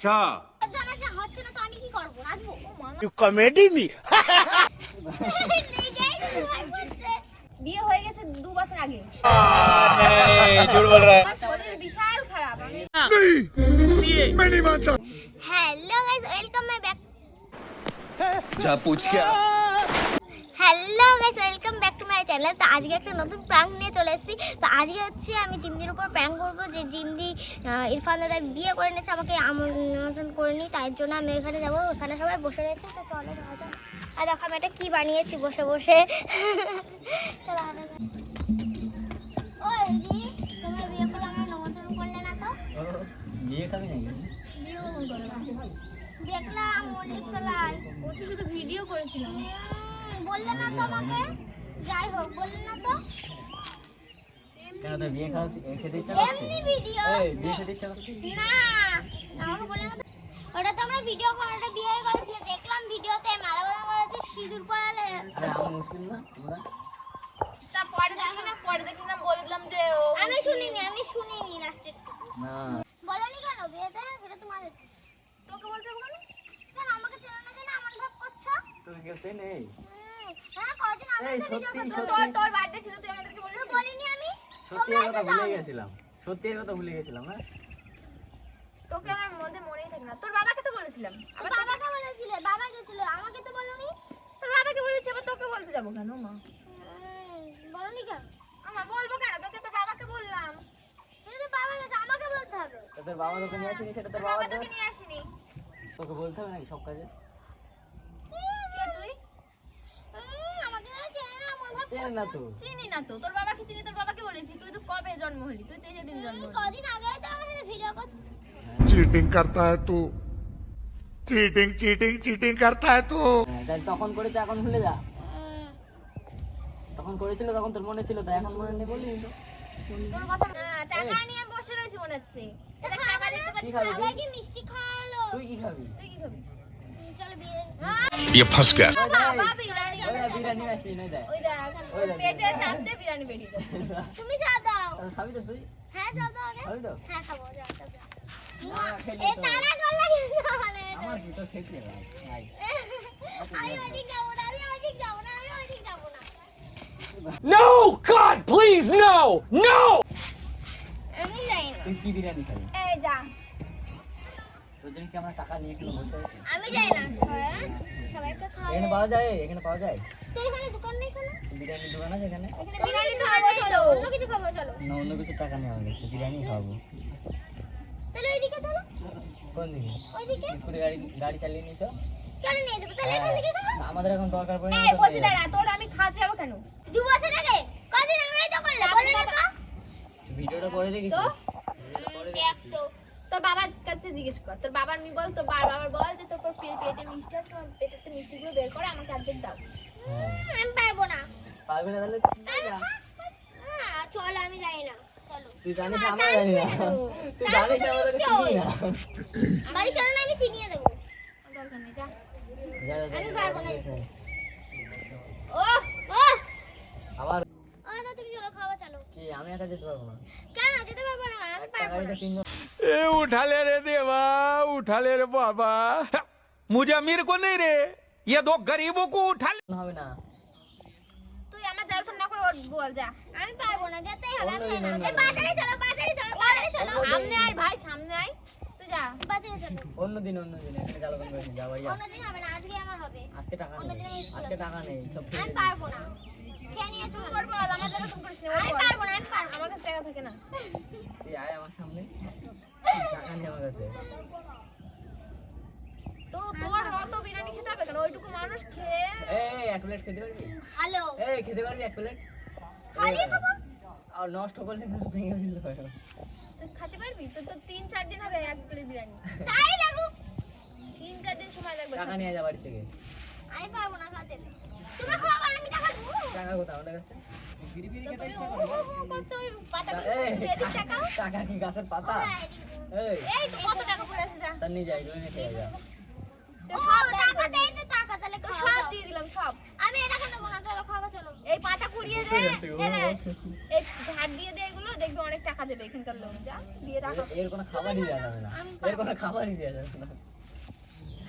अच्छा জানা যা হচ্ছে না তো আমি কি করবো নাচবো ও মা कॉमेडी में নিজেই ভয় করছে। বিয়ে হয়ে গেছে দু বছর আগে झूठ बोल रहा है আমার শরীর বিশাল খারাপ আমি मैं नहीं मानता hello guys welcome my back जा पूछ क्या hello guys welcome back to my channel. তো আজকে একটা নতুন প্র্যাঙ্ক নিয়ে চলে এসেছি। তো আজকে হচ্ছে আমি জিমদির উপর প্র্যাঙ্ক করব যে জিমদি ইরফান দাদা বিয়ে করে নিয়েছে আমাকে আমন্ত্রণ করে নি তাই জন্য আমি এখানে যাব। ওখানে সবাই বসে রয়েছে তো চলো যাওয়া আর দেখো আমি এটা কি বানিয়েছি বসে বসে? দেখলাম মল্লিক তলায় ও তো শুধু ভিডিও করেছিল। বললে না তো আমাকে যাই হোক বললে না তো? কেন তোর বিয়ে খাওয়া খেতে ইচ্ছা করছে? ভিডিও এই বিয়ে খেতে ইচ্ছা করছে না আমাকে বললে না ওটা তো আমরা ভিডিও করে ওটা বিয়ে করেছিল দেখলাম ভিডিওতে মালা করেছে সিঁদুর পরালে। আরে আমি মুসলিম না পরে দেখি না পরে দেখি না বলে দিলাম যে আমি শুনিনি আমি শুনিনি লাস্টের না। বলনি কেন বিয়েতে? সেটা তোমাদের। তোকে বলতে হবে কেন? কেন আমাকে চেনো না আমার ভাব করছ? তোর কেউ চেনে? এই হুম, হ্যাঁ কদিন আগে এই, তো ভিডিও সত্যি, সত্যি। তোর তোর বার্থডে ছিল তুই আমাদেরকে বললি বলিনি আমি। সত্যি এর কথা ভুলে গেছিলাম। সত্যি এর কথা ভুলে গেছিলাম না তোকে আমার মধ্যে মনেই থাকে না। তোর বাবাকে তো বলেছিলাম। তো বাবাকে বলেছিলে বাবা গেছিল। আমাকে তো বলনি। তোর বাবাকে বলেছি আবার তোকে বলতে যাব কেন মা? বলনি কেন? আমা বলব কেন? তোকে তোর বাবাকে বললাম। এটা বাবা গেছে আমাকে বলতে হবে। তোর বাবা তোকে নিয়ে আসেনি সেটা তোর বাবা বাবা তোকে নিয়ে আসেনি। তোকে বলতে হবে নাকি সব কাজে কে তুই উম, আমাকে না চেনে না আমার ভাব চেনে না তো চিনি না তো তোর বাবাকে চিনি তোর বাবাকে বলেছি তুই তো কবে জন্ম হলি তুই তো এই দিন জন্ম হলি কদিন আগে তো আমার সাথে ভিডিও করতে चीटिंग करता है तू चीटिंग चीटिंग चीटिंग करता है तू হ্যাঁ, তাই তখন করেছে এখন ভুলে যা তখন করেছিল তখন তোর মনে ছিল তাই এখন মনে নেই বললি তো তোর কথা না টাকা নিয়ে আমি বসে রয়েছি মনে হচ্ছে এটা টাকা দেখতে কি পাচ্ছিস খাবি না? তুই? সবাইকে মিষ্টি খাওয়ালো তুই কি খাবি তুই কি খাবি উম, চলো বিয়ে ये फंस गया ওই দেখ, বাবা বিরিয়ানি দেখ ওই দেখ ওই দেখ, পেটে চাপতে বিরিয়ানি বেরিয়ে যাচ্ছে তুমি চা দাও। খাবি তো তুই? হ্যাঁ চা দাও আগে। খাবি তো? হ্যাঁ খাব চা দাও এ তো। তারা করলা কিন্তু মানে আমার কি তো খেতে আই। আমি ওইদিক যাব না আমি ওইদিক যাব না আমি ওইদিক যাব না। No! God please no! No! আমি যাই না। তুই কি বিরিয়ানি খাবি? এই যা। তোর কি আমরা টাকা নিয়ে এখানে বসে আমি যাই না। হ্যাঁ? সবাইকে খাওয়াবে এখানে পাওয়া যায়? এখানে পাওয়া যায়? তো এখানে দোকান নেই কেন বিরিয়ানির দোকান আছে এখানে? এখানে বিরিয়ানি খাব চলো। অন্য কিছু খাব চলো না অন্য কিছু টাকা নেই আমার কাছে বিরিয়ানি খাওয়াবো তাহলে ওইদিকে চলো। কোন দিকে? ওইদিকে? স্কুটি গাড়ি গাড়ি চালিয়ে নিয়েছো? কেন নিয়ে যাব তাহলে এখান থেকে খাব আমাদের এখন দরকার পড়ে এই বলছি দাঁড়া তোর আমি খাওয়াতে যাব কেন? দু বছর আগে? কদিন আগে তো করলে? বলে না তো। ভিডিওটা করে দেখিস। তো? দেখ তো। তোর বাবার কাছে জিজ্ঞেস কর। তোর বাবার নি বল তোর বার বাবার বল যে তোর পেটে মিষ্টি আছে তোর পেটের মিষ্টিগুলো বের করে আমাকে অর্ধেক দাও। আমি পারব না। পারবি না তাহলে? তুই যা। চলো আমি যাই না। চলো। তুই জানিস আমরা জানি না। তুই জানিস আমরা চিনি না। বাড়ি চলো না আমি চিনিয়ে দেবো। দরকার নেই যা। যা, যা, যা, আমি পারব না। যা, যা। ও ও আবার ও না তুমি চলো খাওয়া চলো কি আমি একা যেতে পারবো না কেন যেতে পারবো না আমি একটা পারবো না গাড়িতে তিনজন ए उठा ले रे देवा उठा ले रे बाबा मुझे अमीर को नहीं रे ये दो गरीबों को उठा ले হবে না তুই আমার জ্বালাতন না করে ওর বল যা আমি পারবো না যেতেই হবে আমি অন্য যাই না দিন এই বাজারে চলো বাজারে চলো বাজারে চলো সামনে আয় ভাই সামনে আয় তুই যা বাজারে চলো অন্য দিন অন্য দিন এখানে জ্বালাতন করে যা ভাইয়া অন্যদিন হবে না আজকে আমার হবে আজকে টাকা অন্য দিন নেই আমি স্কুলে আজকে টাকা নেই সব ফ্রি। আমি পারবো না খেয়ে টাকা থাকে না। তুই আয় আমার সামনে। টাকা নেই আমার কাছে। তো তোর অত বিরিয়ানি খেতে হবে কেন? ওইটুকু মানুষ খেয়ে এই এক প্লেট খেতে পারবি? হ্যালো। এই খেতে পারবি এক প্লেট খালি খাব? আর নষ্ট করলে ভেঙে ফেলতে পারো তুই খেতে পারবি? তো তোর তিন চার দিন হবে এক প্লেট বিরিয়ানি। তাই লাগুক তিন চার দিন সময় লাগবে টাকা নিয়ে যা বাড়ি থেকে। আমি পারব না খাতে। তুমি আমি টাকা দেবো টাকা কোথাও কাছে টাকা? কি গাছের পাতা? হ্যাঁ, এই। কত টাকা পড়ে আছে নিয়ে যাই নিয়ে। দিয়ে দিলাম সব। আমি এটা কেন নেব না চলো খাওয়া চলো। এই পাতা কুড়িয়ে দে এই দিয়ে এগুলো দেখবি অনেক টাকা দেবে এখানকার লোক। যা দিয়ে রাখো। এর কোনো খাবারই দেওয়া যাবে না। এর কোনো খাবারই দেওয়া যাবে না।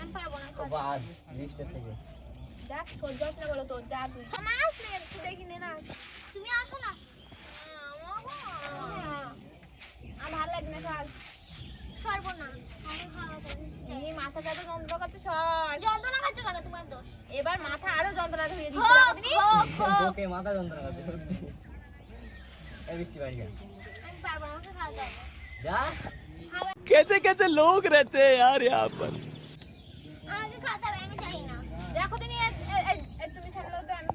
আমি পারব না বাদ লিস্টের থেকে। দেখ সহ্য হচ্ছে না বলো তোর যা তুই মাস নে তুই দেখি নে না তুমি আসো না হ্যাঁ। আমার ভালো লাগে না কাজ সরবো না আমি খাওয়াবো এমনি মাথা যত যন্ত্র করছে সর যন্ত্রণা খাচ্ছ কেন তোমার দোষ এবার মাথা আরো যন্ত্রণা ধরিয়ে হোক, দিচ্ছে দেখো দিনি? হোক, হোক। তোকে মাথা যন্ত্রণা করছে সত্যি এই বৃষ্টি বাড়ি যা আমি পারবো না আমাকে খাওয়াতে হবে যা कैसे कैसे लोग रहते हैं यार यहाँ पर আমাকে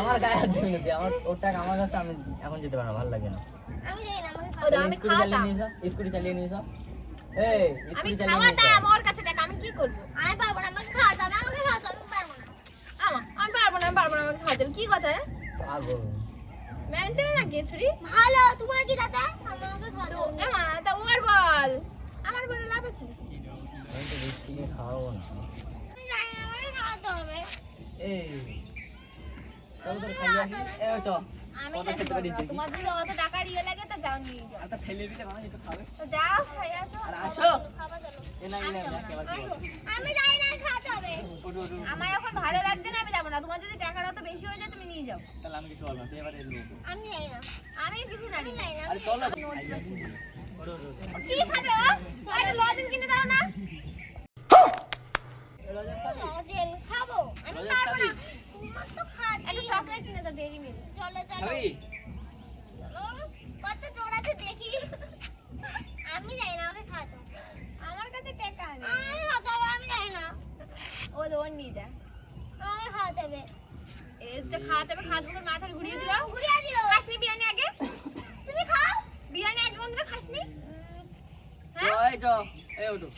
আমার গায়ে হাত দিবি না আমার ওর টাকা আমার কাছে আমি এখন যেতে পারব ভালো লাগে না। আমি জানি না আমাকে ও দাও, আমি খাওয়াতাম স্কুটি চালিয়ে নিয়ে এসো। এই আমি খাওয়াতাম ওর কাছে টাকা আমি কি করব? আমি পারব না আমাকে খাওয়াতে হবে আমাকে খাওয়াতে হবে আমি পারব না। আমা আমি পারব না আমি পারব না আমাকে খাওয়াতে হবে। কি কথা? পাগল মেন্টেল না গেছুরি ভালো তোমার কি দাদা? আমাকে খাওয়াতে এমা তা ওর বল। আমার বলে লাভ আছে? আমি তো বৃষ্টি খাওয়াবো না। আমি জানি আমাকে খাওয়াতে হবে। এই আমার এখন ভালো লাগছে না আমি যাব না। তোমার যদি টাকার অত বেশি হয়ে যায় তুমি নিয়ে যাও। তাহলে আমি কিছু বলব এবার আমি আমি জানি না। আরে চলো। কি খাবে আরে লজেন কিনে দাও না। লজেন খাব? আমি পারব না। তো একটা চকলেট কিনে দাও ডেরি মিল্ক চলো? কত জোর আছে দেখি। আমি না খাওয়াতে আমার কাছে টাকা নেই। আমি জানি না। ও তো ওর নিয়ে যা। আমাকে খাওয়াতে হবে। যে খাওয়াতে হবে ঘুরিয়ে দিল। ঘুরিয়ে দিল। খাসনি বিরিয়ানি আগে? তুমি খাও। বিরিয়ানি খাসনি? এই এই ওঠো।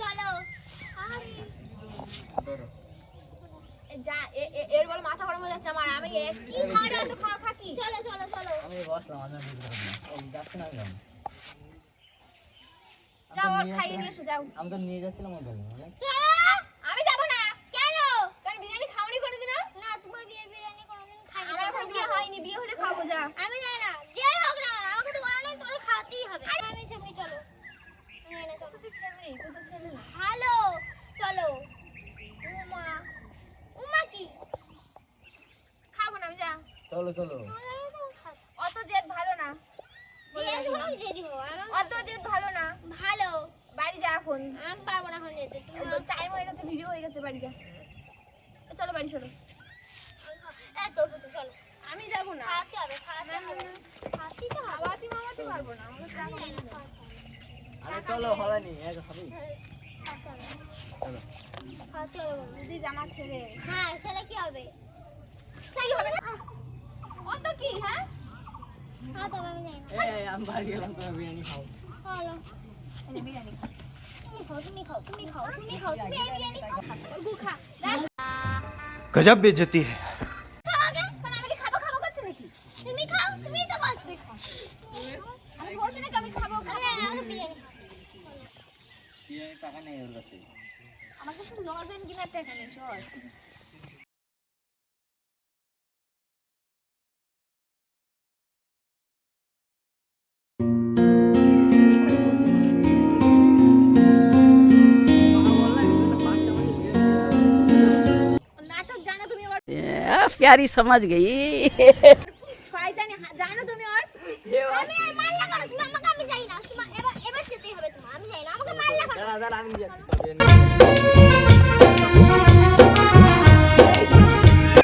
চলো। আরে। যা এর বলে মাথা গরম হয়ে যাচ্ছে আমার আমি কি খাওয়াটা তো খাওয়া খাকি চলো চলো চলো। আমি বসলাম আমি আর না। এই যাচ্ছে না আমি যাব। যাও তো খাইয়ে নিয়ে এসো যাও। আমি তো নিয়ে যাচ্ছিলাম ওর জন্য, মানে। আমি যাব না। কেন? কারণ বিরিয়ানি খাওনি করে দিন না তোমার বিয়ের বিরিয়ানি কোনোদিন খাই আমার এখন বিয়ে হয়নি বিয়ে হলে খাব যা। আমি জানি না যে হোক না আমাকে তো বলা নেই তোমার খাওয়াতেই হবে। আমি সামনে চলো। না চলো তুই ছেলে তুই তো ছেলে ভালো চলো। উমা উমা কি খাব না আমি যা চলো চলো। অত জেদ ভালো না। আমার অত জেদ ভালো না। ভালো। বাড়ি যা এখন। আমি পারব না এখন যেতে। টাইম হয়ে গেছে ভিডিও হয়ে গেছে বাড়ি যা। চলো বাড়ি চলো। চলো। আমি যাব না। খাওয়াতে হবে খাওয়াতে হবে। খাওয়াতেই তো হবে। খাওয়াতে মামাতে পারব না আমাকে টাকা আমি জানি না হবে। আরে চলো এক হবে। চলো। খাওয়াতে হবে। জামা ছেড়ে। হ্যাঁ সেটা কি হবে? সেই হবে না? কত কি হ্যাঁ হ্যাঁ তবে আমি জানি না এই আমি বাড়ি গেলাম তো বিরিয়ানি খাও হলো এই বিরিয়ানি খাও তুমি খাও তুমি খাও তুমি খাও তুমি খাও তুমি এই বিরিয়ানি খাও গু খা গজব বেজতি है তুমি খাও তুমি তো বলছো আমি বলছি না আমি খাবো খাবো আমি বিরিয়ানি বিরিয়ানি টাকা নেই ওর কাছে আমার কাছে লজেন কিনা টাকা নেই চল प्यारी समझ गई শয়তানি হা- জানো তুমি ওর আমি আর মাল্লা করো তুমি আমাকে আমি জানি না তোমার এবার এবার যেতেই হবে তোমার আমি জানি না আমাকে মাল্লা করো